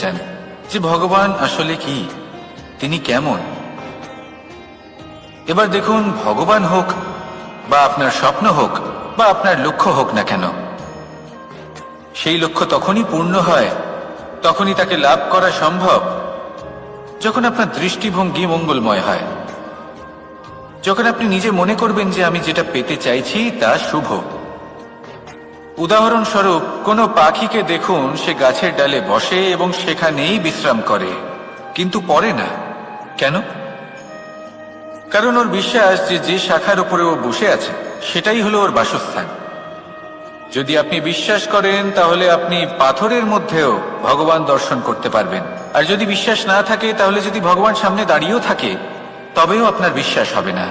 চান যে ভগবান আসলে কি, তিনি কেমন? এবার দেখুন ভগবান হোক, বা আপনার স্বপ্ন হোক, বা আপনার লক্ষ্য হোক না কেন। সেই লক্ষ্য তখনই পূর্ণ হয়, তখনই তাকে লাভ করা সম্ভব, যখন আপনার দৃষ্টিভঙ্গি মঙ্গলময় হয়। যখন আপনি নিজে মনে করবেন যে আমি যেটা পেতে চাইছি তা শুভ। উদাহরণস্বরূপ, কোনো পাখিকে দেখুন, সে গাছের ডালে বসে এবং সেখানেই বিশ্রাম করে, কিন্তু পরে না। কেন? কারণ ওর বিশ্বাস যে যে শাখার উপরে ও বসে আছে, সেটাই হলো ওর বাসস্থান। যদি আপনি বিশ্বাস করেন, তাহলে আপনি পাথরের মধ্যেও ভগবান দর্শন করতে পারবেন। আর যদি বিশ্বাস না থাকে, তাহলে যদি ভগবান সামনে দাঁড়িয়েও থাকে, তবেও আপনার বিশ্বাস হবে না।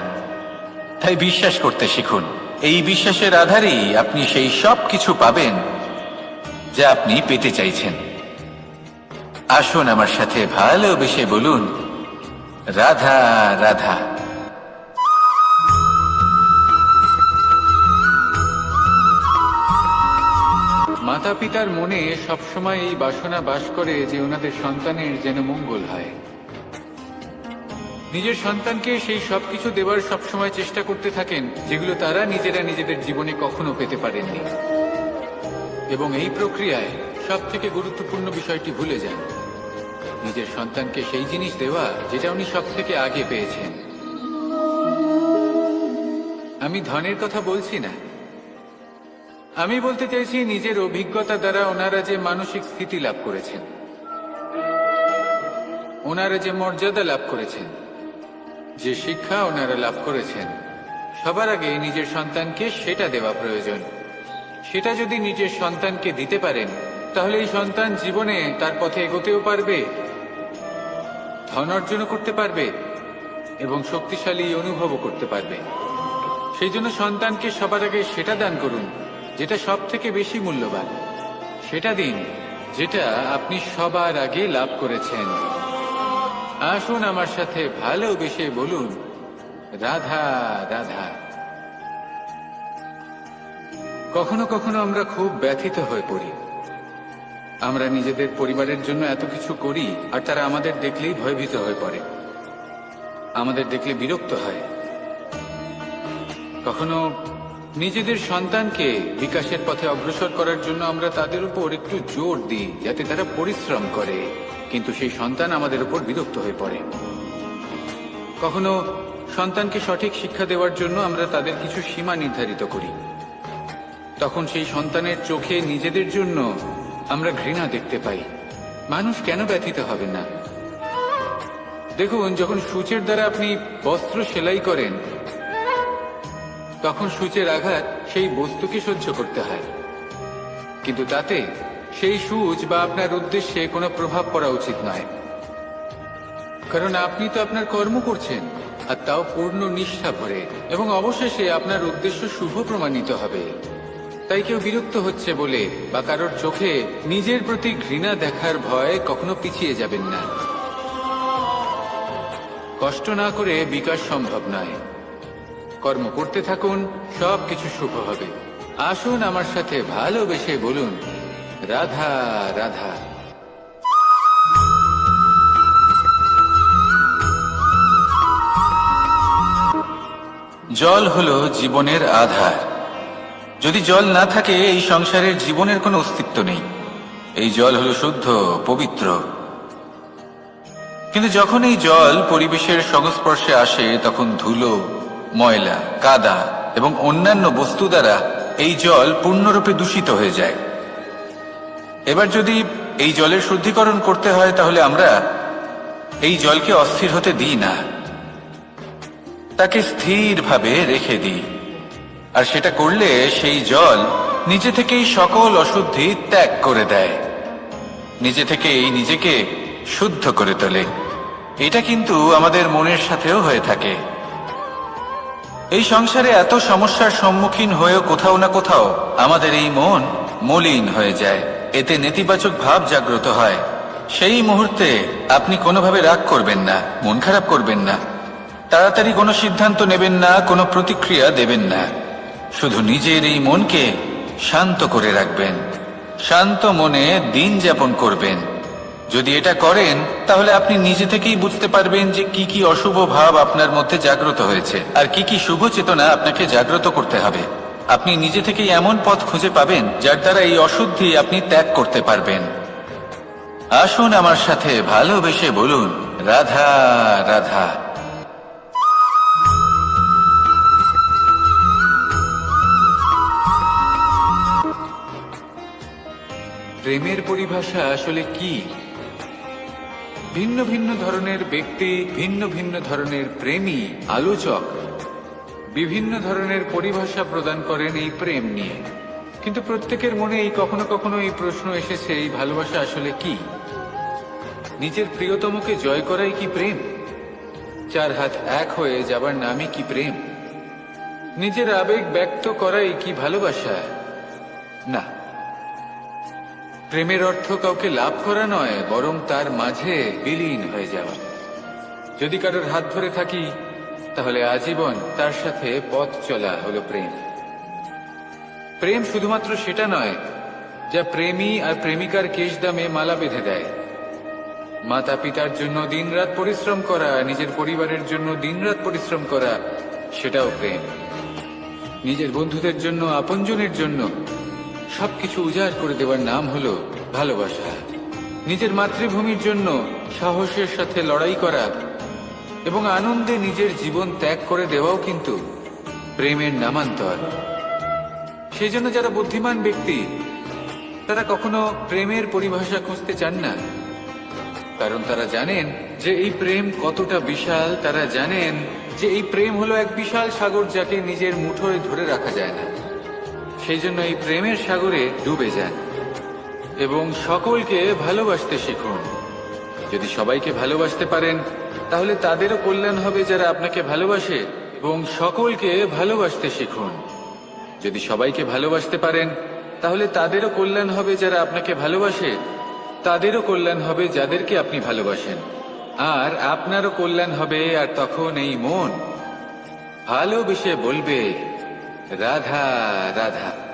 তাই বিশ্বাস করতে শিখুন। এই বিশ্বাসের আধারেই আপনি সেই সব কিছু পাবেন যা আপনি পেতে চাইছেন। আসুন আমার সাথে ভালোবেসে বলুন, রাধা রাধা। মাতা পিতার মনে সবসময় এই বাসনা বাস করে যে ওনাদের সন্তানের যেন মঙ্গল হয়। নিজের সন্তানকে সেই সব সবকিছু দেওয়ার সবসময় চেষ্টা করতে থাকেন, যেগুলো তারা নিজেরা নিজেদের জীবনে কখনো পেতে পারেননি। এবং এই প্রক্রিয়ায় সব থেকে গুরুত্বপূর্ণ বিষয়টি ভুলে যান। নিজের সন্তানকে সেই জিনিস দেওয়া, যেটা উনি সব থেকে আগে পেয়েছেন। আমি ধনের কথা বলছি না। আমি বলতে চাইছি নিজের অভিজ্ঞতা দ্বারা ওনারা যে মানসিক স্থিতি লাভ করেছেন। ওনারা যে মর্যাদা লাভ করেছেন। যে শিক্ষা ওনারা লাভ করেছেন, সবার আগে নিজের সন্তানকে সেটা দেওয়া প্রয়োজন। সেটা যদি নিজের সন্তানকে দিতে পারেন, তাহলে এই সন্তান জীবনে তার পথে এগোতেও পারবে, ধন অর্জনও করতে পারবে, এবং শক্তিশালী অনুভবও করতে পারবে। সেই জন্য সন্তানকে সবার আগে সেটা দান করুন, যেটা সব থেকে বেশি মূল্যবান। সেটা দিন, যেটা আপনি সবার আগে লাভ করেছেন। আসুন আমার সাথে ভালোবেসে বলুন। রাধা রাধা। কখনো কখনো আমরা খুব ব্যথিত হয়ে পড়ি। আমরা নিজেদের পরিবারের জন্য এত কিছু করি, আর তারা আমাদের দেখলেই ভয়ভীত হয়ে পড়ে। আমাদের দেখলে বিরক্ত হয়। কখনো নিজেদের সন্তানকে বিকাশের পথে অগ্রসর করার জন্য আমরা তাদের উপর একটু জোর দিই, যাতে তারা পরিশ্রম করে। কিন্তু সেই সন্তান আমাদের উপর বিরক্ত হয়ে পড়ে। কখনো সন্তানকে সঠিক শিক্ষা দেওয়ার জন্য আমরা তাদের কিছু সীমা নির্ধারিত করি। তখন সেই সন্তানের চোখে নিজেদের জন্য আমরা ঘৃণা দেখতে পাই। মানুষ কেন ব্যথিত হবে না? দেখুন, যখন সূচের দ্বারা আপনি বস্ত্র সেলাই করেন, তখন সূচের আঘাত সেই বস্তুকে সহ্য করতে হয়। কিন্তু তাতে সেই সূচ বা আপনার উদ্দেশ্যে কোনো প্রভাব পড়া উচিত নয়। কারণ আপনি তো আপনার কর্ম করছেন, আর তাও পূর্ণ নিষ্ঠা ভরে, এবং অবশেষে আপনার উদ্দেশ্য শুভ প্রমাণিত হবে। তাই কেউ বিরক্ত হচ্ছে বলে, বা কারোর চোখে নিজের প্রতি ঘৃণা দেখার ভয় কখনো পিছিয়ে যাবেন না। কষ্ট না করে বিকাশ সম্ভব নয়। কর্ম করতে থাকুন সব কিছু শুভ হবে। আসুন আমার সাথে ভালোবেসে বলুন রাধা রাধা। জল হলো জীবনের আধার। যদি জল না থাকে, এই সংসারের জীবনের কোনো অস্তিত্ব নেই। এই জল হলো শুদ্ধ, পবিত্র। কিন্তু যখন এই জল পরিবেশের সংস্পর্শে আসে, তখন ধুলো, ময়লা, কাদা এবং অন্যান্য বস্তু দ্বারা এই জল পূর্ণরূপে দূষিত হয়ে যায়। এবার যদি এই জলের শুদ্ধিকরণ করতে হয়, তাহলে আমরা এই জলকে অস্থির হতে দিই না। তাকে স্থিরভাবে রেখে দিই। আর সেটা করলে সেই জল নিজে থেকেই সকল অশুদ্ধি ত্যাগ করে দেয়। নিজে থেকেই নিজেকে শুদ্ধ করে তোলে। এটা কিন্তু আমাদের মনের সাথেও হয়ে থাকে। এই সংসারে এত সমস্যার সম্মুখীন হয়েও কোথাও না কোথাও আমাদের এই মন মলিন হয়ে যায়। এতে নেতিবাচক ভাব জাগ্রত হয়। সেই মুহূর্তে আপনি কোনোভাবে রাগ করবেন না, মন খারাপ করবেন না। তাড়াতাড়ি কোনো সিদ্ধান্ত নেবেন না, কোনো প্রতিক্রিয়া দেবেন না। শুধু নিজের এই মনকে শান্ত করে রাখবেন। শান্ত মনে দিন যাপন করবেন। যদি এটা করেন, তাহলে আপনি নিজে থেকেই বুঝতে পারবেন যে কি কি অশুভ ভাব আপনার মধ্যে জাগ্রত হয়েছে। আর কি কি শুভ চেতনা আপনাকে জাগ্রত করতে হবে। আপনি নিজে থেকেই এমন পথ খুঁজে পাবেন যার দ্বারা এই অশুদ্ধি আপনি ত্যাগ করতে পারবেন। আসুন আমার সাথে ভালোবেসে বলুন, রাধা রাধা। প্রেমের পরিভাষা আসলে কি? ভিন্ন ভিন্ন ধরনের ব্যক্তি, ভিন্ন ভিন্ন ধরনের প্রেমী, আলোচক বিভিন্ন ধরনের পরিভাষা প্রদান করেন এই প্রেম নিয়ে। কিন্তু প্রত্যেকের মনে এই কখনো কখনো এই প্রশ্ন এসেছে, এই ভালোবাসা আসলে কি? নিজের প্রিয়তমকে জয় করাই কি প্রেম? চার হাত এক হয়ে যাবার নামই কি প্রেম? নিজের আবেগ ব্যক্ত করাই কি ভালোবাসা? না। প্রেমের অর্থ কাউকে লাভ করা নয়, বরং তার মাঝে বিলীন হয়ে যাওয়া। যদি কারোর হাত ধরে থাকি তাহলে আজীবন তার সাথে পথ চলা হলো প্রেম। প্রেম শুধুমাত্র সেটা নয়, যা প্রেমী আর প্রেমিকার কেশ দামে মালা বেঁধে দেয়। মাতা পিতার জন্য দিনরাত পরিশ্রম করা, নিজের পরিবারের জন্য দিনরাত পরিশ্রম করা, সেটাও প্রেম। নিজের বন্ধুদের জন্য, আপনজনের জন্য সবকিছু উজাড় করে দেওয়ার নাম হলো ভালোবাসা। নিজের মাতৃভূমির জন্য সাহসের সাথে লড়াই করা এবং আনন্দে নিজের জীবন ত্যাগ করে দেওয়াও কিন্তু প্রেমের নামান্তর। সেই জন্য যারা বুদ্ধিমান ব্যক্তি, তারা কখনো প্রেমের পরিভাষা খুঁজতে চান না। কারণ তারা জানেন যে এই প্রেম কতটা বিশাল, তারা জানেন যে এই প্রেম হলো এক বিশাল সাগর যাকে নিজের মুঠোয় ধরে রাখা যায় না। সেই জন্য এই প্রেমের সাগরে ডুবে যান এবং সকলকে ভালোবাসতে শিখুন। যদি সবাইকে ভালোবাসতে পারেন তাহলে তাদেরও কল্যাণ হবে যারা আপনাকে ভালোবাসে এবং সকলকে ভালোবাসতে শিখুন। যদি সবাইকে ভালোবাসতে পারেন, তাহলে তাদেরও কল্যাণ হবে যারা আপনাকে ভালোবাসে, তাদেরও কল্যাণ হবে যাদেরকে আপনি ভালোবাসেন। আর আপনারও কল্যাণ হবে আর তখন এই মন। ভালোবেসে বলবে, রাধা রাধা।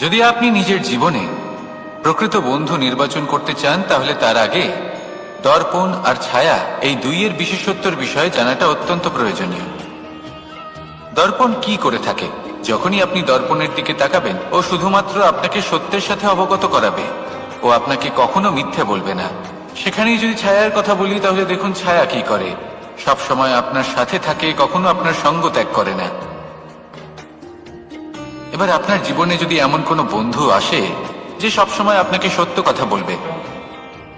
যদি আপনি নিজের জীবনে প্রকৃত বন্ধু নির্বাচন করতে চান, তাহলে তার আগে দর্পণ আর ছায়া এই দুইয়ের বিশেষত্বর বিষয়ে জানাটা অত্যন্ত প্রয়োজনীয়। দর্পণ কি করে থাকে? যখনই আপনি দর্পণের দিকে তাকাবেন, ও শুধুমাত্র আপনাকে সত্যের সাথে অবগত করাবে, ও আপনাকে কখনো মিথ্যে বলবে না। সেখানেই যদি ছায়ার কথা বলি, তাহলে দেখুন ছায়া কি করে। সব সময় আপনার সাথে থাকে, কখনো আপনার সঙ্গ ত্যাগ করে না। এবার আপনার জীবনে যদি এমন কোনো বন্ধু আসে যে সবসময় আপনাকে সত্য কথা বলবে,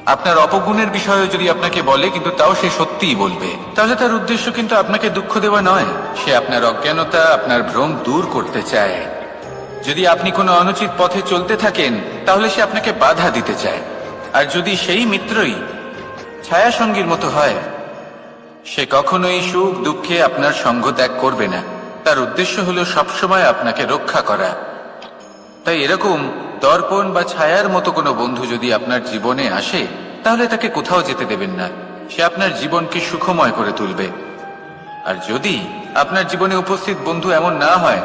আপনার অপগুণের বিষয়ে যদি আপনাকে বলে কিন্তু তাও সে সত্যিই বলবে, তাহলে তার উদ্দেশ্য কিন্তু আপনাকে দুঃখ দেওয়া নয়। সে আপনার অজ্ঞানতা, আপনার ভ্রম দূর করতে চায়। যদি আপনি কোনো অনুচিত পথে চলতে থাকেন, তাহলে সে আপনাকে বাধা দিতে চায়। আর যদি সেই মিত্রই ছায়া সঙ্গীর মতো হয়, সে কখনোই সুখ দুঃখে আপনার সঙ্গ ত্যাগ করবে না। তার উদ্দেশ্য হলো সবসময় আপনাকে রক্ষা করা। তাই এরকম দর্পণ বা ছায়ার মতো কোনো বন্ধু যদি আপনার জীবনে আসে, তাহলে তাকে কোথাও যেতে দেবেন না। সে আপনার জীবনকে সুখময় করে তুলবে। আর যদি আপনার জীবনে উপস্থিত বন্ধু এমন না হয়,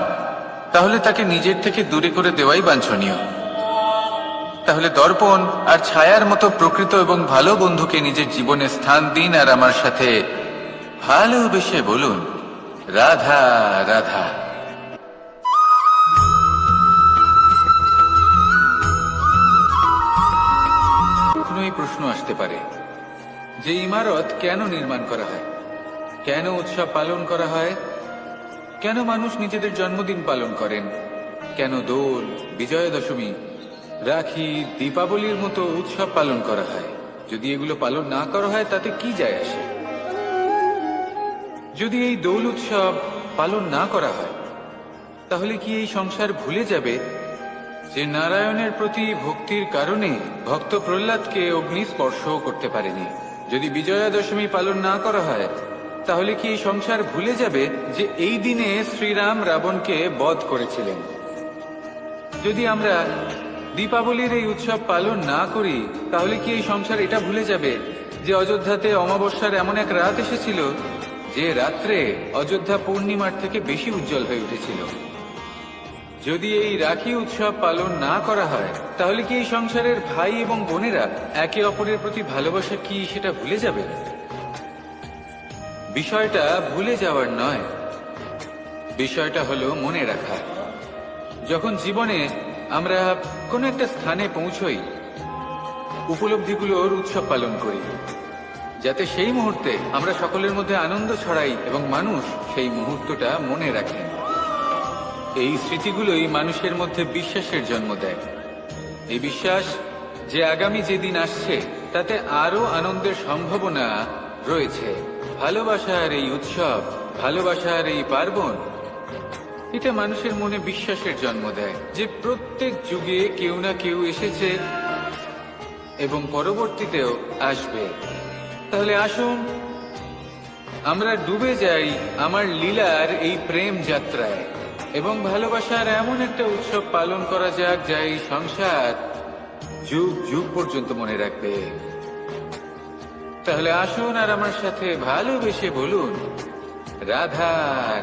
তাহলে তাকে নিজের থেকে দূরে করে দেওয়াই বাঞ্ছনীয়। তাহলে দর্পণ আর ছায়ার মতো প্রকৃত এবং ভালো বন্ধুকে নিজের জীবনে স্থান দিন আর আমার সাথে ভালোবেসে বলুন রাধা রাধা। প্রশ্ন আসতে পারে, যে ইমারত কেন নির্মাণ করা হয়? কেন উৎসব পালন করা হয়? কেন মানুষ নিজেদের জন্মদিন পালন করেন? কেন দোল বিজয়া দশমী রাখি, দীপাবলির মতো উৎসব পালন করা হয়? যদি এগুলো পালন না করা হয়, তাতে কি যায় আসে? যদি এই দোল উৎসব পালন না করা হয়, তাহলে কি এই সংসার ভুলে যাবে যে নারায়ণের প্রতি ভক্তির কারণে ভক্ত প্রহ্লাদকে অগ্নি স্পর্শও করতে পারেনি? যদি বিজয়া দশমী পালন না করা হয়, তাহলে কি এই সংসার ভুলে যাবে যে এই দিনে শ্রীরাম রাবণকে বধ করেছিলেন? যদি আমরা দীপাবলির এই উৎসব পালন না করি, তাহলে কি এই সংসার এটা ভুলে যাবে যে অযোধ্যাতে অমাবস্যার এমন এক রাত এসেছিল যে রাত্রে অযোধ্যা পূর্ণিমার থেকে বেশি উজ্জ্বল হয়ে উঠেছিল। যদি এই রাখি উৎসব পালন না করা হয়, তাহলে কি এই সংসারের ভাই এবং বোনেরা একে অপরের প্রতি ভালোবাসা কি সেটা ভুলে যাবে? বিষয়টা ভুলে যাওয়ার নয়। বিষয়টা হলো মনে রাখা। যখন জীবনে আমরা কোনো একটা স্থানে পৌঁছই, উপলব্ধিগুলোর উৎসব পালন করি। যাতে সেই মুহূর্তে আমরা সকলের মধ্যে আনন্দ ছড়াই এবং মানুষ সেই মুহূর্তটা মনে রাখে। এই স্মৃতিগুলোই মানুষের মধ্যে বিশ্বাসের জন্ম দেয়। এই বিশ্বাস যে আগামী যেদিন আসছে, তাতে আরও আনন্দের সম্ভাবনা রয়েছে। ভালোবাসার এই উৎসব, ভালোবাসার এই পার্বণ, এটা মানুষের মনে বিশ্বাসের জন্ম দেয় যে প্রত্যেক যুগে কেউ না কেউ এসেছে এবং পরবর্তীতেও আসবে। তাহলে আসুন। আমরা ডুবে যাই আমার লীলার এই প্রেম যাত্রায়। এবং ভালোবাসার এমন একটা উৎসব পালন করা যাক যা এই সংসার যুগ যুগ পর্যন্ত মনে রাখবে। তাহলে আসুন আর আমার সাথে ভালোবেসে বলুন, রাধা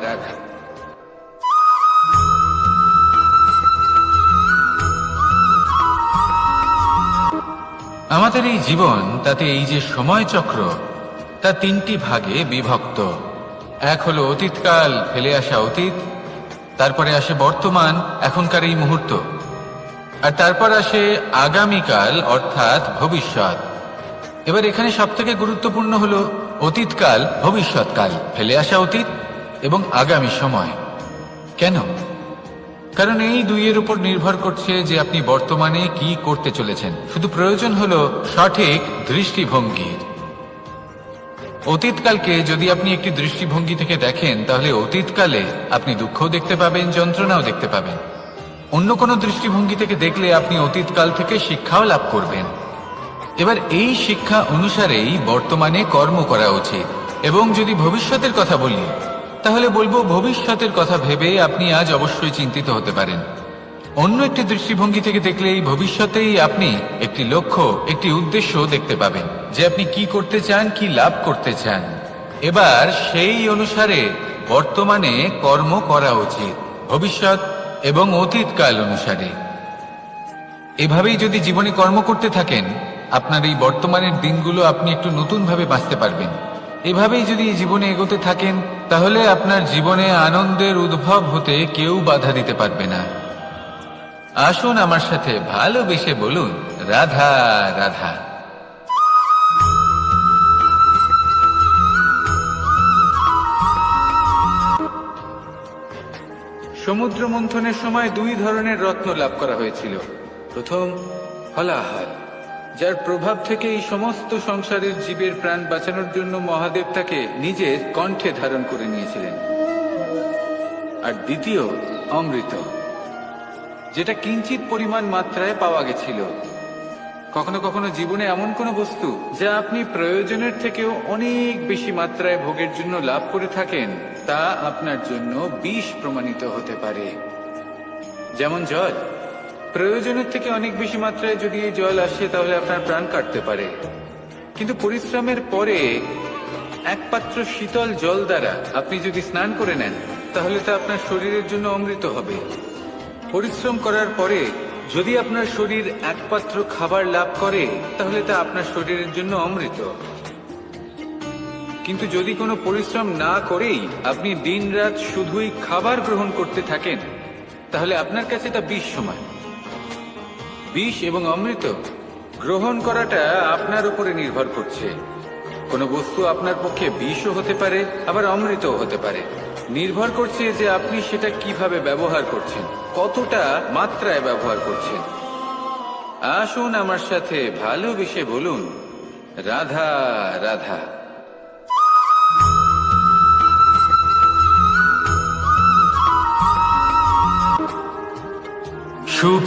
রাধা। আমাদের এই জীবন, তাতে এই যে সময় চক্র তা তিনটি ভাগে বিভক্ত। এক হলো অতীতকাল, ফেলে আসা অতীত, তারপরে আসে বর্তমান, এখনকার এই মুহূর্ত। আর তারপর আসে আগামীকাল, অর্থাৎ ভবিষ্যৎ। এবার এখানে সব থেকে গুরুত্বপূর্ণ হলো অতীতকাল, ভবিষ্যৎকাল, ফেলে আসা অতীত এবং আগামী সময়। কেন? কারণ এই দুইয়ের উপর নির্ভর করছে যে আপনি বর্তমানে কি করতে চলেছেন। শুধু প্রয়োজন হলো সঠিক দৃষ্টিভঙ্গির অতীতকালকে যদি আপনি একটি দৃষ্টিভঙ্গি থেকে দেখেন, তাহলে অতীতকালে আপনি দুঃখও দেখতে পাবেন, যন্ত্রণাও দেখতে পাবেন। অন্য কোনো দৃষ্টিভঙ্গি থেকে দেখলে আপনি অতীতকাল থেকে শিক্ষাও লাভ করবেন। এবার এই শিক্ষা অনুসারেই বর্তমানে কর্ম করা উচিত। এবং যদি ভবিষ্যতের কথা বলি তাহলে বলব, ভবিষ্যতের কথা ভেবে আপনি আজ অবশ্যই চিন্তিত হতে পারেন। অন্য একটি দৃষ্টিভঙ্গি থেকে দেখলে এই ভবিষ্যতেই আপনি একটি লক্ষ্য, একটি উদ্দেশ্য দেখতে পাবেন, যে আপনি কি করতে চান, কি লাভ করতে চান। এবার সেই অনুসারে বর্তমানে কর্ম করা উচিত, ভবিষ্যৎ এবং অতীতকাল অনুসারে। এভাবেই যদি জীবনে কর্ম করতে থাকেন, আপনার এই বর্তমানের দিনগুলো আপনি একটু নতুনভাবে বাঁচতে পারবেন। এভাবেই যদি জীবনে এগোতে থাকেন, তাহলে আপনার জীবনে আনন্দের উদ্ভব হতে কেউ বাধা দিতে পারবে না। আসুন আমার সাথে ভালোবেসে বলুন, রাধা রাধা। সমুদ্র মন্থনের সময় দুই ধরনের রত্ন লাভ করা হয়েছিল। প্রথম হলাহল যার প্রভাব থেকে এই সমস্ত সংসারের জীবের প্রাণ বাঁচানোর জন্য মহাদেব তাকে নিজের কণ্ঠে ধারণ করে নিয়েছিলেন। আর দ্বিতীয়, অমৃত, যেটা কিঞ্চিত পরিমাণ মাত্রায় পাওয়া গেছিল। কখনো কখনো জীবনে এমন কোনো বস্তু যা আপনি প্রয়োজনের থেকেও অনেক বেশি মাত্রায় ভোগের জন্য লাভ করে থাকেন, তা আপনার জন্য বিষ প্রমাণিত হতে পারে। যেমন জল প্রয়োজনের থেকে অনেক বেশি মাত্রায় যদি এই জল আসে, তাহলে আপনার প্রাণ কাটতে পারে। কিন্তু পরিশ্রমের পরে এক পাত্র শীতল জল দ্বারা আপনি যদি স্নান করে নেন, তাহলে তা আপনার শরীরের জন্য অমৃত হবে। পরিশ্রম করার পরে যদি আপনার শরীর একপাত্র খাবার লাভ করে, তাহলে তা আপনার শরীরের জন্য অমৃত। কিন্তু যদি কোনো পরিশ্রম না করেই আপনি দিনরাত শুধুই খাবার গ্রহণ করতে থাকেন, তাহলে আপনার কাছে তা বিষ সমান। বিষ এবং অমৃত গ্রহণ করাটা আপনার উপরে নির্ভর করছে। কোনো বস্তু আপনার পক্ষে বিষও হতে পারে, আবার অমৃতও হতে পারে। নির্ভর করছে যে আপনি সেটা কীভাবে ব্যবহার করছেন, কতটা মাত্রায় ব্যবহার করছেন। আসুন আমার সাথে ভালোবেসে বলুন, রাধা রাধা। সুখ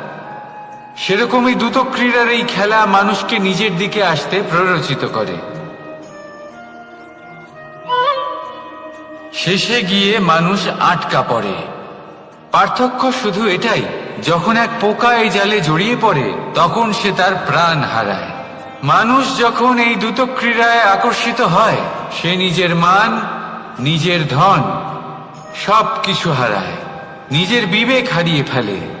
সেরকমই দ্রুত ক্রীড়ার এই খেলা মানুষকে নিজের দিকে আসতে প্ররোচিত করে। শেষে গিয়ে মানুষ আটকা পড়ে। পার্থক্য শুধু এটাই, যখন এক পোকা এই জালে জড়িয়ে পড়ে, তখন সে তার প্রাণ হারায়। মানুষ যখন এই দ্রুত ক্রীড়ায় আকর্ষিত হয়, সে নিজের মান, নিজের ধন সব কিছু হারায়। নিজের বিবেক হারিয়ে ফেলে।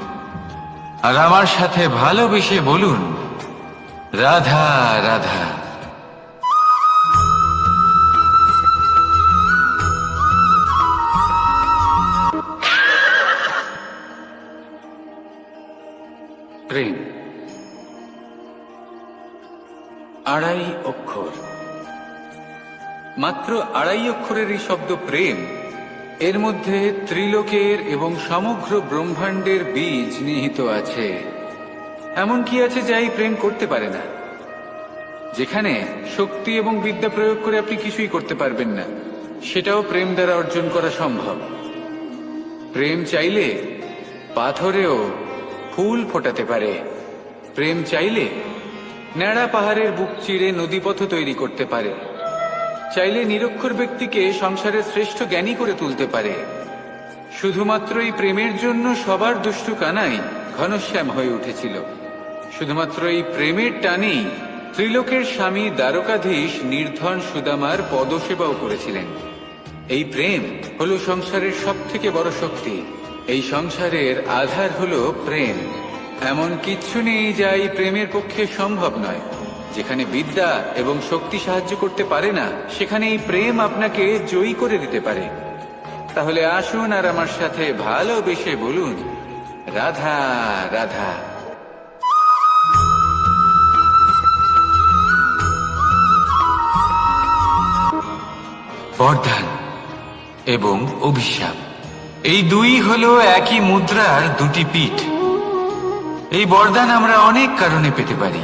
আর আমার সাথে ভালোবেসে বলুন, রাধা রাধা। প্রেম। আড়াই অক্ষর। মাত্র আড়াই অক্ষরের এই শব্দ প্রেম। এর মধ্যে ত্রিলোকের এবং সমগ্র ব্রহ্মাণ্ডের বীজ নিহিত আছে। এমন কি আছে যা এই প্রেম করতে পারে না। যেখানে শক্তি এবং বিদ্যা প্রয়োগ করে আপনি কিছুই করতে পারবেন না, সেটাও প্রেম দ্বারা অর্জন করা সম্ভব। প্রেম চাইলে পাথরেও ফুল ফোটাতে পারে। প্রেম চাইলে ন্যাড়া পাহাড়ের বুক চিরে নদীপথ তৈরি করতে পারে। চাইলে নিরক্ষর ব্যক্তিকে সংসারের শ্রেষ্ঠ জ্ঞানী করে তুলতে পারে। শুধুমাত্র এই প্রেমের জন্য সবার দুষ্টু কানাই ঘনশ্যাম হয়ে উঠেছিল। শুধুমাত্র এই প্রেমের টানেই ত্রিলোকের স্বামী দ্বারকাধীশ নির্ধন সুদামার পদসেবাও করেছিলেন। এই প্রেম হলো সংসারের সব থেকে বড় শক্তি। এই সংসারের আধার হলো প্রেম। এমন কিচ্ছু নেই যা এই প্রেমের পক্ষে সম্ভব নয়। যেখানে বিদ্যা এবং শক্তি সাহায্য করতে পারে না সেখানে এই প্রেম আপনাকে জয়ী করে দিতে পারে। তাহলে আসুন আর আমার সাথে ভালোবেসে বলুন, রাধা রাধা। বরদান এবং অভিশাপ, এই দুই হলো একই মুদ্রার দুটি পিঠ। এই বরদান আমরা অনেক কারণে পেতে পারি।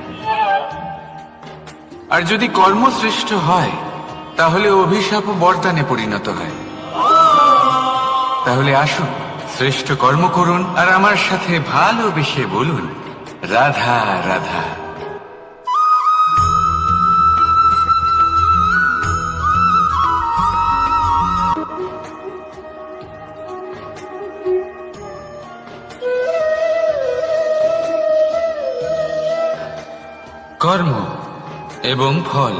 আর যদি কর্মশ্রেষ্ঠ হয়, তাহলে অভিশাপ ও বরদানে পরিণত হয়। তাহলে আসুন, শ্রেষ্ঠ কর্ম করুন, আর আমার সাথে ভালোবেসে বলুন। রাধা রাধা। কর্ম এবং ফল।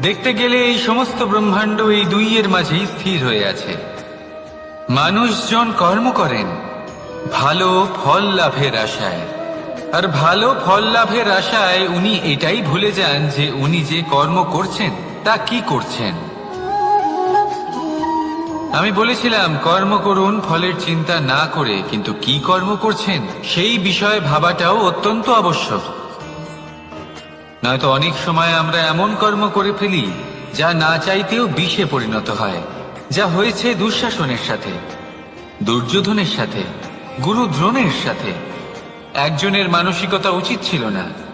দেখতে গেলে এই সমস্ত ব্রহ্মাণ্ড এই দুইয়ের মাঝেই স্থির হয়ে আছে। মানুষজন কর্ম করেন, ভালো ফল লাভের আশায়। আর ভালো ফল লাভের আশায় উনি এটাই ভুলে যান যে উনি যে কর্ম করছেন, তা কি করছেন। আমি বলেছিলাম, কর্ম করুন, ফলের চিন্তা না করে, কিন্তু কি কর্ম করছেন, সেই বিষয়ে ভাবাটাও অত্যন্ত আবশ্যক। নয়তো অনেক সময় আমরা এমন কর্ম করে ফেলি, যা না চাইতেও বিষে পরিণত হয়, যা হয়েছে দুঃশাসনের সাথে, দুর্যোধনের সাথে গুরু দ্রোণের সাথে। একজনের মানসিকতা উচিত ছিল না।